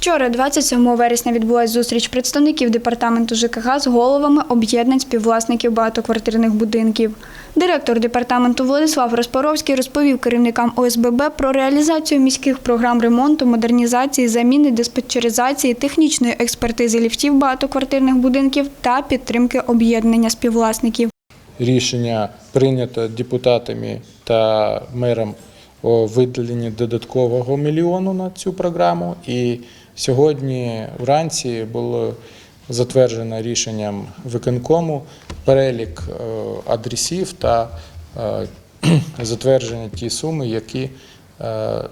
Вчора, 27 вересня, відбулася зустріч представників департаменту ЖКГ з головами об'єднань співвласників багатоквартирних будинків. Директор департаменту Владислав Розпоровський розповів керівникам ОСББ про реалізацію міських програм ремонту, модернізації, заміни, диспетчеризації, технічної експертизи ліфтів багатоквартирних будинків та підтримки об'єднання співвласників. рішення прийнято депутатами та мером о виділенні додаткового мільйону на цю програму. І сьогодні вранці було затверджено рішенням виконкому перелік е, адресів та е, затверджені ті суми, які е,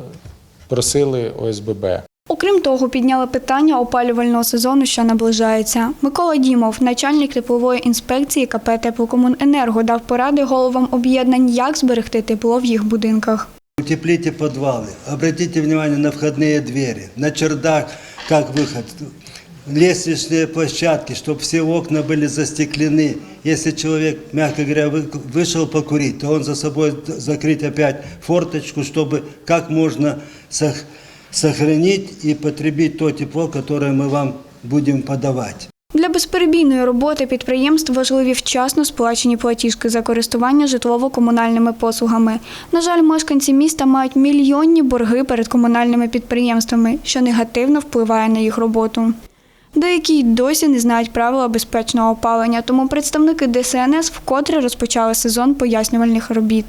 просили ОСББ. Окрім того, підняли питання опалювального сезону, що наближається. Микола Дімов, начальник теплової інспекції КП «Теплокомуненерго», дав поради головам об'єднань, як зберегти тепло в їх будинках. Утеплите подвалы, обратите внимание на входные двери, на чердак, как выход, лестничные площадки, чтобы все окна были застеклены. Если человек, мягко говоря, вы- вышел покурить, то он за собой закрыть опять форточку, чтобы как можно сох- сохранить и потребить то тепло, которое мы вам будем подавать. Для безперебійної роботи підприємств важливі вчасно сплачені платіжки за користування житлово-комунальними послугами. На жаль, мешканці міста мають мільйонні борги перед комунальними підприємствами, що негативно впливає на їх роботу. Деякі й досі не знають правила безпечного опалення, тому представники ДСНС вкотре розпочали сезон пояснювальних робіт.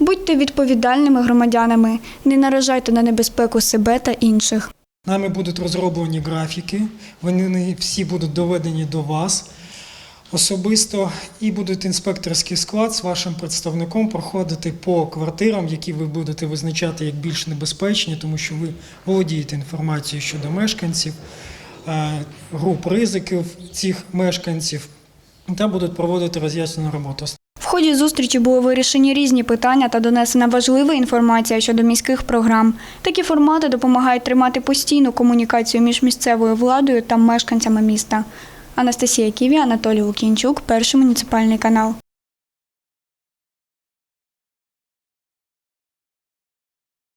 Будьте відповідальними громадянами, не наражайте на небезпеку себе та інших. Нами будуть розроблені графіки, вони всі будуть доведені до вас особисто, і буде інспекторський склад з вашим представником проходити по квартирам, які ви будете визначати як більш небезпечні, тому що ви володієте інформацією щодо мешканців, е, груп ризиків цих мешканців, та будуть проводити роз'яснену роботу. Ході зустрічі були вирішені різні питання та донесена важлива інформація щодо міських програм. Такі формати допомагають тримати постійну комунікацію між місцевою владою та мешканцями міста. Анастасія Ківі, Анатолій Лукінчук, перший муніципальний канал.